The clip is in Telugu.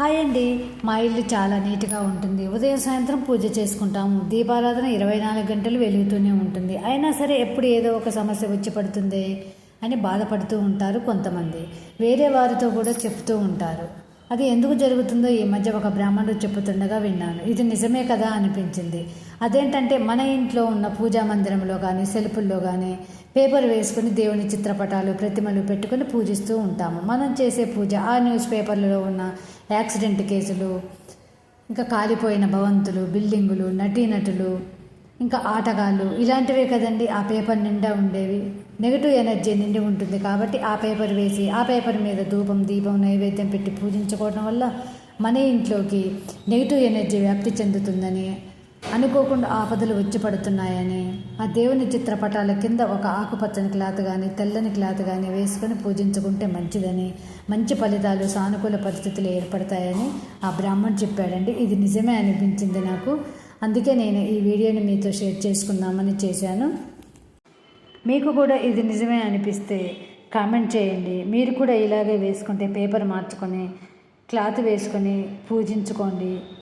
హాయ్ అండి. మా ఇల్లు చాలా నీట్గా ఉంటుంది. ఉదయం సాయంత్రం పూజ చేసుకుంటాము. దీపారాధన ఇరవై నాలుగు గంటలు వెలుగుతూనే ఉంటుంది. అయినా సరే ఎప్పుడు ఏదో ఒక సమస్య వచ్చి పడుతుంది అని బాధపడుతూ ఉంటారు కొంతమంది. వేరే వారితో కూడా చెప్తూ ఉంటారు. అది ఎందుకు జరుగుతుందో ఈ మధ్య ఒక బ్రాహ్మణుడు చెప్పుతుండగా విన్నాను. ఇది నిజమే కదా అనిపించింది. అదేంటంటే మన ఇంట్లో ఉన్న పూజా మందిరంలో కానీ సెల్ఫుల్లో కానీ పేపర్ వేసుకుని దేవుని చిత్రపటాలు ప్రతిమలు పెట్టుకొని పూజిస్తూ ఉంటాము. మనం చేసే పూజ ఆ న్యూస్ పేపర్లలో ఉన్న యాక్సిడెంట్ కేసులు ఇంకా కాలిపోయిన భవంతులు బిల్డింగులు నటీనటులు ఇంకా ఆటగాళ్ళు ఇలాంటివే కదండి ఆ పేపర్ నిండా ఉండేవి. నెగిటివ్ ఎనర్జీ నిండి ఉంటుంది కాబట్టి ఆ పేపర్ వేసి ఆ పేపర్ మీద ధూపం దీపం నైవేద్యం పెట్టి పూజించుకోవడం వల్ల మన ఇంట్లోకి నెగిటివ్ ఎనర్జీ వ్యాప్తి చెందుతుందని అనుకోకుండా ఆపదలు వచ్చి పడుతున్నాయని ఆ దేవుని చిత్రపటాల కింద ఒక ఆకుపచ్చని క్లాత్ కానీ తెల్లని క్లాత్ కానీ వేసుకొని పూజించుకుంటే మంచిదని మంచి ఫలితాలు సానుకూల పరిస్థితులు ఏర్పడతాయని ఆ బ్రాహ్మణ్ చెప్పాడండి. ఇది నిజమే అనిపించింది నాకు. అందుకే నేను ఈ వీడియోని మీతో షేర్ చేసుకుందామని చేశాను. మీకు కూడా ఇది నిజమే అనిపిస్తే కామెంట్ చేయండి. మీరు కూడా ఇలాగే వేసుకుంటే పేపర్ మార్చుకొని క్లాత్ వేసుకొని పూజించుకోండి.